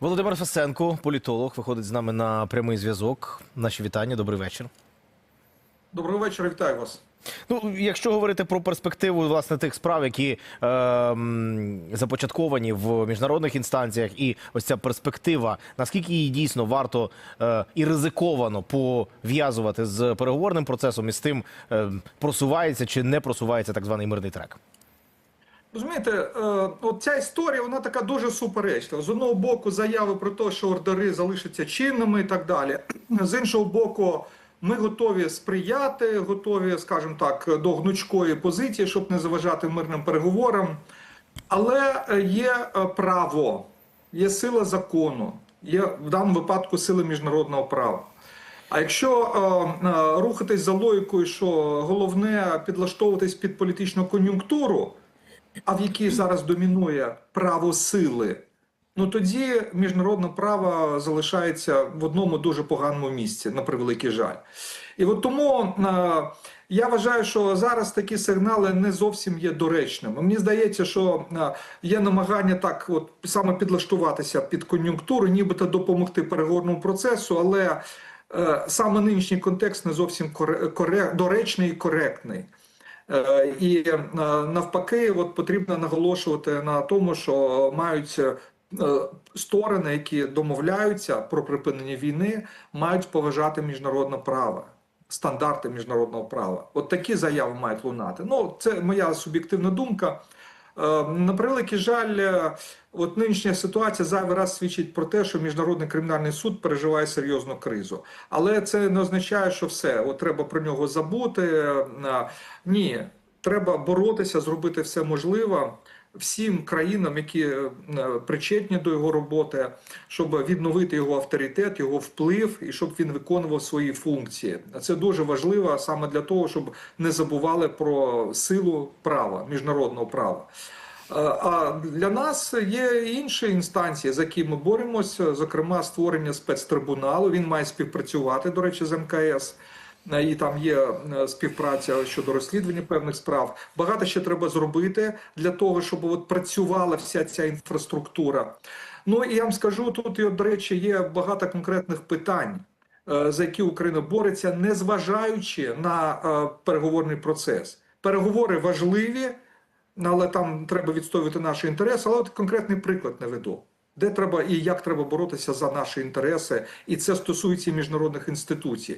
Володимир Фасенко, політолог, виходить з нами на прямий зв'язок. Наші вітання, добрий вечір. Доброго вечора, вітаю вас. Ну, якщо говорити про перспективу власне тих справ, які е, м, започатковані в міжнародних інстанціях, і ось ця перспектива, наскільки її дійсно варто е, і ризиковано пов'язувати з переговорним процесом і з тим, е, просувається чи не просувається так званий мирний трек? Розумієте, е, от ця історія вона така дуже суперечлива. З одного боку, заяви про те, що ордери залишаться чинними і так далі. З іншого боку, ми готові сприяти, готові, скажімо так, до гнучкої позиції, щоб не заважати мирним переговорам. Але е, є е, право, є сила закону, є в даному випадку сили міжнародного права. А якщо е, рухатись за логікою, що головне підлаштовуватись під політичну кон'юнктуру, а в якій зараз домінує право сили, ну тоді міжнародне право залишається в одному дуже поганому місці, на превеликий жаль. І от тому е, я вважаю, що зараз такі сигнали не зовсім є доречними. Мені здається, що е, є намагання так, от саме підлаштуватися під кон'юнктуру, нібито допомогти переговорному процесу, але е, саме нинішній контекст не зовсім доречний і коректний. Е, І е, навпаки, от потрібно наголошувати на тому, що мають е, сторони, які домовляються про припинення війни, мають поважати міжнародне право, стандарти міжнародного права. От такі заяви мають лунати. Ну, це моя суб'єктивна думка. Е, На превеликий жаль, е, от нинішня ситуація зайвий раз свідчить про те, що міжнародний кримінальний суд переживає серйозну кризу. Але це не означає, що все, от треба про нього забути. Е, Ні, треба боротися, зробити все можливе всім країнам, які е, причетні до його роботи, щоб відновити його авторитет, його вплив і щоб він виконував свої функції. Це дуже важливо саме для того, щоб не забували про силу права, міжнародного права. Е, А для нас є інші інстанції, за які ми боремося, зокрема створення спецтрибуналу. Він має співпрацювати, до речі, з МКС. І там є е, співпраця щодо розслідування певних справ. Багато ще треба зробити для того, щоб от працювала вся ця інфраструктура. Ну і я вам скажу тут, до речі, є багато конкретних питань, е, за які Україна бореться, незважаючи на е, переговорний процес. Переговори важливі, але там треба відстоювати наші інтереси. Але от конкретний приклад наведу. Де треба і як треба боротися за наші інтереси, і це стосується міжнародних інституцій.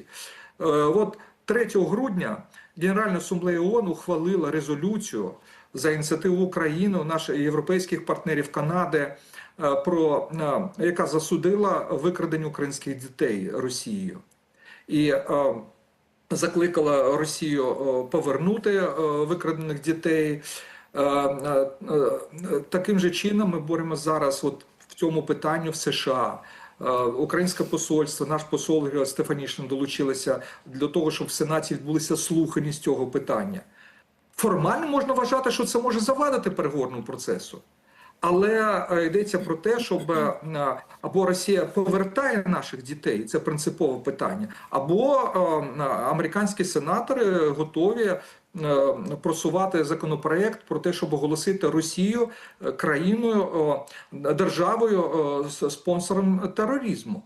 Е, От 3 грудня Генеральна асамблея ООН ухвалила резолюцію за ініціативу України, наших європейських партнерів Канади, е, про е, яка засудила викрадення українських дітей Росією. І закликала Росію повернути викрадених дітей. Таким же чином ми боремося зараз от в цьому питанні в США. Е, Українське посольство, наш посол Стефанішин долучилися для того, щоб в Сенаті відбулися слухання з цього питання. Формально можна вважати, що це може завадити переговорному процесу. Але е, йдеться про те, щоб е, або Росія повертає наших дітей, це принципове питання, або американські сенатори готові просувати законопроект про те, щоб оголосити Росію е, країною е, державою е, спонсором тероризму.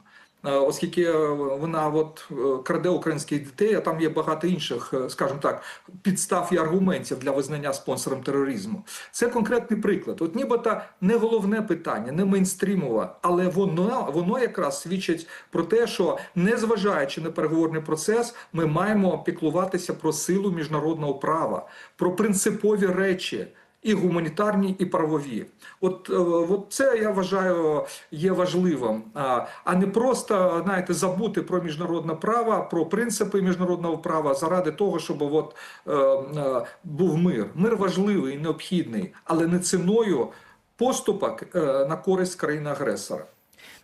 Е, Оскільки е, вона от е, краде українських дітей, а там є багато інших, скажімо так, підстав і аргументів для визнання спонсором тероризму. Це конкретний приклад. От нібито не головне питання, не мейнстрімове, але воно, воно якраз свідчить про те, що незважаючи на переговорний процес, ми маємо піклуватися про силу міжнародного права, про принципові речі і гуманітарні, і правові. От, е, от це я вважаю є важливим, а, не просто знаєте, забути про міжнародне право, про принципи міжнародного права заради того, щоб от, е, е, був мир. Мир важливий і необхідний, але не ціною поступок на користь країни-агресора.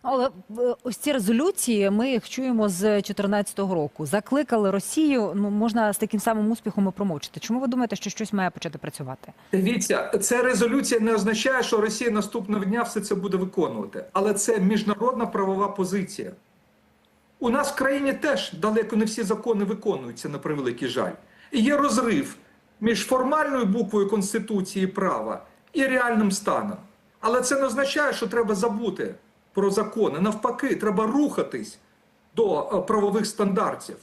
Але е, ось ці резолюції ми їх чуємо з 2014 року. Закликали Росію. Ну можна з таким самим успіхом і промовчити. Чому ви думаєте, що щось має почати працювати? Дивіться, ця резолюція не означає, що Росія наступного дня все це буде виконувати, але це міжнародна правова позиція. У нас в країні теж далеко не всі закони виконуються на превеликий жаль. І є розрив між формальною буквою Конституції права і реальним станом. Але це не означає, що треба забути про закони. Навпаки, треба рухатись до е, правових стандартів.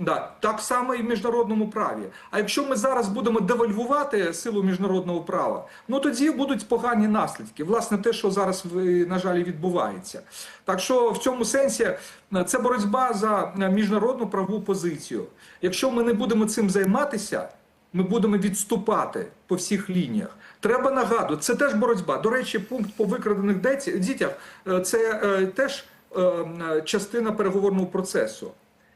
Да, так само і в міжнародному праві. А якщо ми зараз будемо девальвувати силу міжнародного права, ну тоді будуть погані наслідки. Власне, те, що зараз на жаль відбувається. Так що в цьому сенсі е, це боротьба за е, міжнародну правову позицію. Якщо ми не будемо цим займатися, ми будемо відступати по всіх лініях. Треба нагадувати, це теж боротьба. До речі, пункт по викрадених дітях е, це е, теж е, частина переговорного процесу.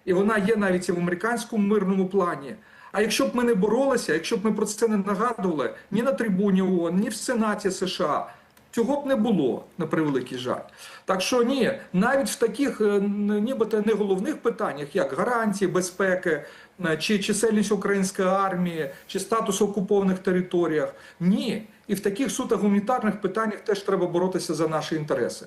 І вона є навіть і в американському мирному плані. А якщо б ми не боролися, якщо б ми про це не нагадували ні на трибуні ООН, ні в Сенаті США, цього б не було на превеликий жаль. Так що ні, навіть в таких нібито не головних питаннях, як гарантії безпеки, чи чисельність української армії, чи статус окупованих територіях, ні. І в таких суто гуманітарних питаннях теж треба боротися за наші інтереси.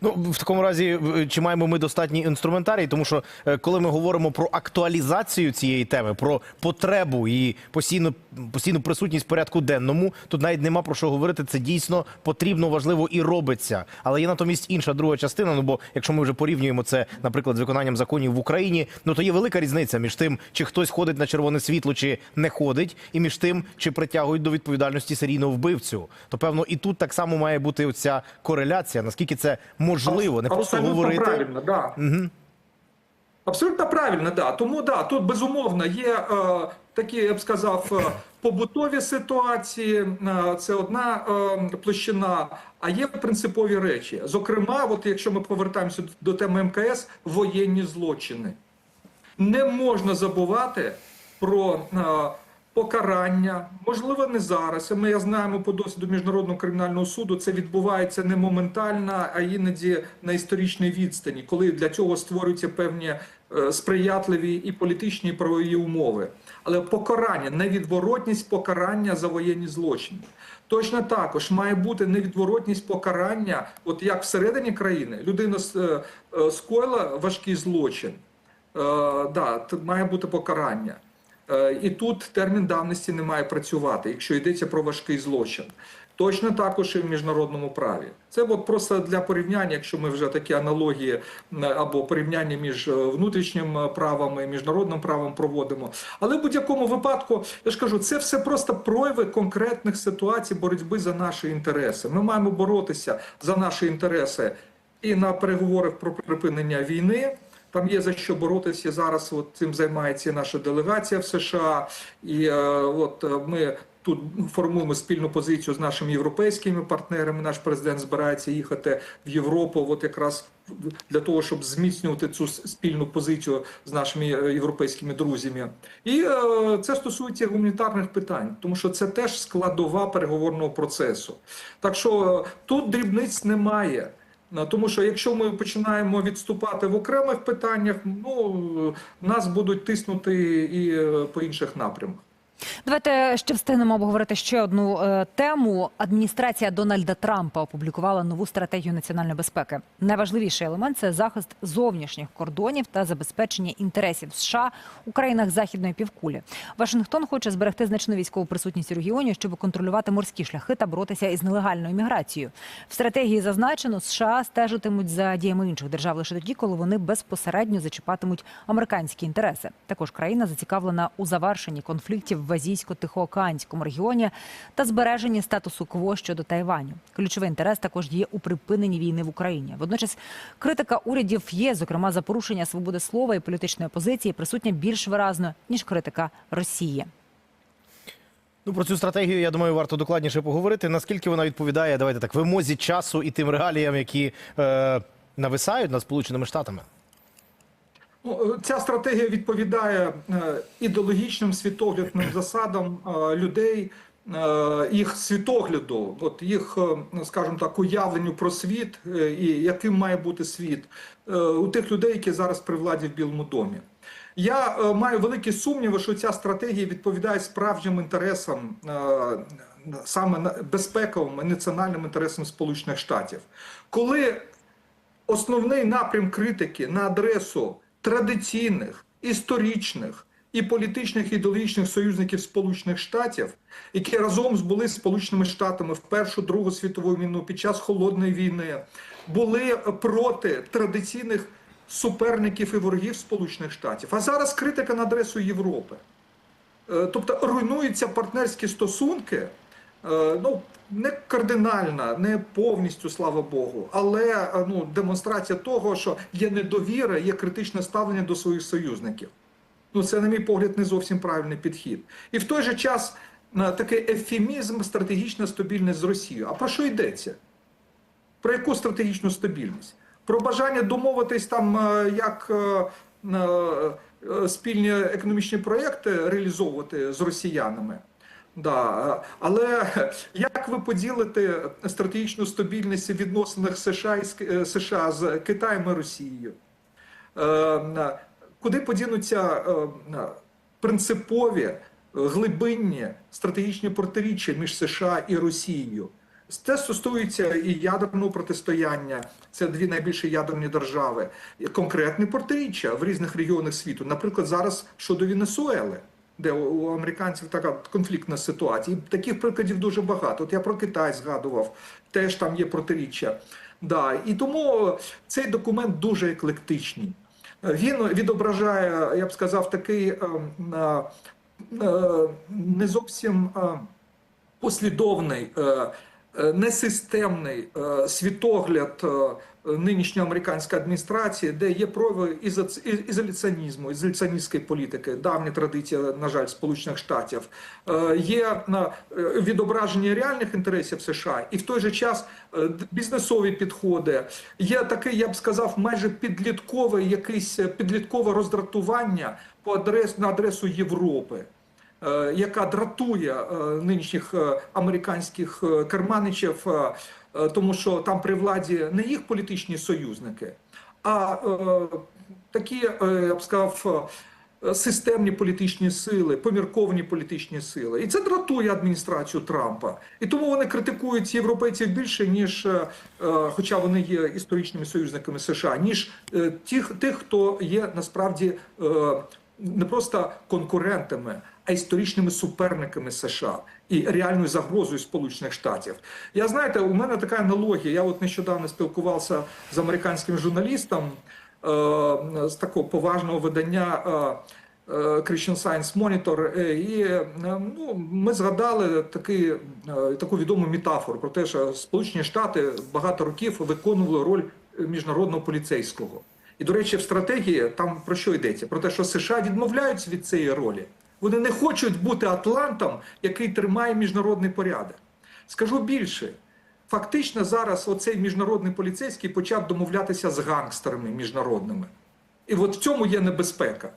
Ну, в такому разі, чи маємо ми достатній інструментарій? Тому що е, коли ми говоримо про актуалізацію цієї теми, про потребу і постійну, постійну присутність в порядку денному, тут навіть нема про що говорити. Це дійсно потрібно, важливо і робиться. Але є натомість інша друга частина. Ну бо якщо ми вже порівнюємо це, наприклад, з виконанням законів в Україні, ну то є велика різниця між тим, чи хтось ходить на червоне світло, чи не ходить, і між тим, чи притягують до відповідальності серійного вбивцю. То певно, і тут так само має бути оця кореляція. Наскільки це можливо, не просто Абсолютно говорити. правильно, да. Угу. Абсолютно правильно, да. Тому да, тут безумовно є е, такі, я б сказав, е, побутові ситуації. е, це одна е, площина, а є принципові речі. Зокрема, от якщо ми повертаємося до теми МКС, воєнні злочини. Не можна забувати про е, покарання, можливо, не зараз. Ми знаємо по досвіду міжнародного кримінального суду. Це відбувається не моментально, а іноді на історичній відстані, коли для цього створюються певні е, сприятливі і політичні і правові умови. Але покарання, невідворотність покарання за воєнні злочини. Точно також має бути невідворотність покарання, от як всередині країни людина е, е, скоїла важкий злочин. Да, має бути покарання. Е, і тут термін давності не має працювати, якщо йдеться про важкий злочин. Точно також і в міжнародному праві. Це от просто для порівняння, якщо ми вже такі аналогії або порівняння між е, внутрішнім е, правом і міжнародним правом проводимо. Але в будь-якому випадку, я ж кажу, це все просто прояви конкретних ситуацій боротьби за наші інтереси. Ми маємо боротися за наші інтереси і на переговорах про припинення війни. Там є за що боротися зараз. От цим займається наша делегація в США, і е, от е, ми тут формуємо спільну позицію з нашими європейськими партнерами. Наш президент збирається їхати в Європу, от якраз для того, щоб зміцнювати цю спільну позицію з нашими е, європейськими друзями. І е, це стосується гуманітарних питань, тому що це теж складова переговорного процесу. Так що тут дрібниць немає. Ну, Тому що якщо ми починаємо відступати в окремих питаннях, ну нас будуть тиснути і е, по інших напрямках. Давайте ще встигнемо обговорити ще одну е, тему. Адміністрація Дональда Трампа опублікувала нову стратегію національної безпеки. Найважливіший елемент це захист зовнішніх кордонів та забезпечення інтересів США у країнах західної півкулі. Вашингтон хоче зберегти значну військову присутність у регіоні, щоб контролювати морські шляхи та боротися із нелегальною міграцією. В стратегії зазначено, США стежитимуть за діями інших держав лише тоді, коли вони безпосередньо зачіпатимуть американські інтереси. Також країна зацікавлена у завершенні конфліктів в азійсько-тихоокеанському регіоні та збереженні статусу КВО щодо Тайваню. Ключовий інтерес також є у припиненні війни в Україні. Водночас критика урядів є, зокрема за порушення свободи слова і політичної позиції, присутня більш виразно ніж критика Росії. Ну про цю стратегію, я думаю, варто докладніше поговорити. Наскільки вона відповідає, давайте так, вимозі часу і тим реаліям, які е, нависають над Сполученими Штатами. Ну, е, ця стратегія відповідає е, ідеологічним світоглядним засадам е, людей, їх світогляду, от їх, скажімо так, уявленню про світ і яким має бути світ у тих людей, які зараз при владі в Білому домі. Я маю великі сумніви, що ця стратегія відповідає справжнім інтересам, саме безпековим і національним інтересам Сполучених Штатів. Коли основний напрям критики на адресу традиційних, історичних і політичних і ідеологічних союзників Сполучених Штатів, які разом були з Сполученими Штатами в Першу Другу світову війну під час холодної війни, були проти традиційних суперників і ворогів Сполучених Штатів. А зараз критика на адресу Європи. Е, Тобто руйнуються партнерські стосунки, ну не кардинальна, не повністю, слава Богу, але е, ну, демонстрація того, що є недовіра, є критичне ставлення до своїх союзників. Ну, це, на мій погляд, не зовсім правильний підхід. І в той же час е, такий ефемізм, стратегічна стабільність з Росією. А про що йдеться? Про яку стратегічну стабільність? Про бажання домовитись там, е, як е, е, е, спільні економічні проєкти реалізовувати з росіянами. Да. е, Але як ви поділите стратегічну стабільність у відносинах США, і е, США з Китаєм і Росією? Е, Куди подінуться принципові, глибинні стратегічні протиріччя між США і Росією? Це стосується і ядерного протистояння, це дві найбільші ядерні держави, конкретні протиріччя в різних регіонах світу. Наприклад, зараз щодо Венесуели, де у американців така конфліктна ситуація. І таких прикладів дуже багато. От я про Китай згадував, теж там є протиріччя. Да. І тому цей документ дуже еклектичний. Він відображає, я б сказав, такий ем, е, е, не зовсім е, послідовний, е, е, несистемний е, світогляд е, нинішньої американської адміністрації, де є прояви ізоляціонізму, ізоляціоністської політики, давня традиція, на жаль, Сполучених Штатів, Е, є е, відображення реальних інтересів США, і в той же час е, бізнесові підходи. Є такий, я б сказав, майже підлітковий якийсь е, підліткове роздратування по адрес на адресу Європи. е, яка дратує е, нинішніх е, американських е, керманичів, е, е, тому що там при владі не їх політичні союзники, а е, такі, е, я б сказав, е, системні політичні сили, помірковані політичні сили. І це дратує адміністрацію Трампа. І тому вони критикують європейців більше, ніж, е, е, хоча вони є історичними союзниками США, ніж е, тих, тих хто є насправді. е, не просто конкурентами, а історичними суперниками США і реальною загрозою Сполучених Штатів. Я знаєте, у мене така аналогія. Я от нещодавно спілкувався з американським журналістом е, з такого поважного видання. Е, е, Christian Science Monitor, е, і е, ну, ми згадали такий, таку відому метафору про те, що Сполучені Штати багато років виконували роль міжнародного поліцейського. І, до речі, в стратегії там про що йдеться? Про те, що США відмовляються від цієї ролі. Вони не хочуть бути Атлантом, який тримає міжнародний порядок. Скажу більше. Фактично зараз оцей міжнародний поліцейський почав домовлятися з гангстерами міжнародними. І от в цьому є небезпека.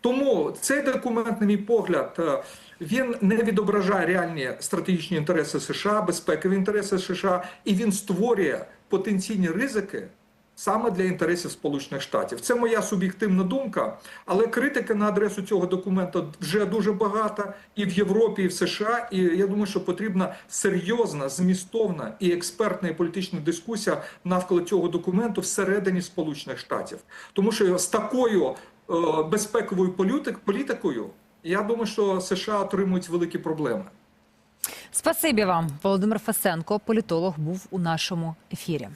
Тому цей документ, на мій погляд, е, він не відображає реальні стратегічні інтереси США, безпекові інтереси США, і він створює потенційні ризики саме для інтересів Сполучених Штатів. Це моя суб'єктивна думка, але критики на адресу цього документу вже дуже багато і в Європі, і в США. І я думаю, що потрібна серйозна, змістовна і експертна і політична дискусія навколо цього документу всередині Сполучених Штатів, тому що з такою е, безпековою політик- політикою я думаю, що США отримують великі проблеми. Спасибі вам, Володимир Фасенко, політолог, був у нашому ефірі.